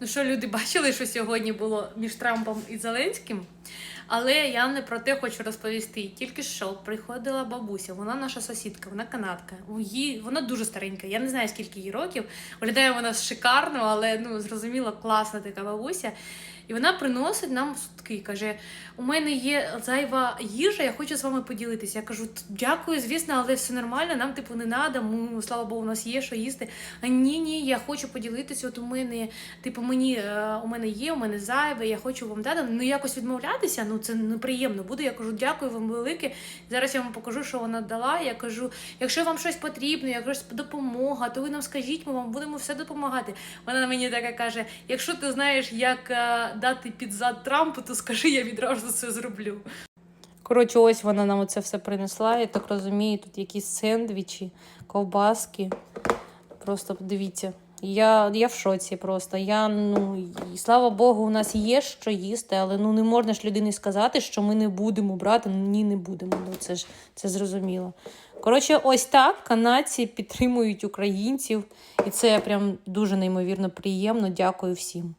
Ну що, люди бачили, що сьогодні було між Трампом і Зеленським. Але я не про те хочу розповісти. Тільки що приходила бабуся, вона наша сусідка, вона канадка. Її, вона дуже старенька. Я не знаю, скільки їй років. Виглядає вона шикарно, але ну зрозуміло, класна така бабуся. І вона приносить нам сутки. Каже: у мене є зайва їжа, я хочу з вами поділитися. Я кажу, дякую, звісно, але все нормально. Нам типу не треба. Слава Богу, у нас є що їсти. А ні, ні, я хочу поділитися. От у мене, типу, мені е, у мене є, у мене зайве, я хочу вам дати. Ну якось відмовлятися. Ну це неприємно буде. Я кажу, дякую вам велике. Зараз я вам покажу, що вона дала. Я кажу, якщо вам щось потрібно, якась допомога, то ви нам скажіть, ми вам будемо все допомагати. Вона мені така каже: якщо ти знаєш, як е, дати під зад Трампу, то скажи, я відразу це зроблю. Коротше, ось вона нам оце все принесла. Я так розумію, тут якісь сендвічі, ковбаски. Просто подивіться. Я, я в шоці просто. Я, ну, і слава Богу, у нас є що їсти, але ну не можна ж людині сказати, що ми не будемо брати. Ну, ні, не будемо. Ну це ж це зрозуміло. Коротше, ось так канадці підтримують українців, і це прям дуже неймовірно приємно. Дякую всім.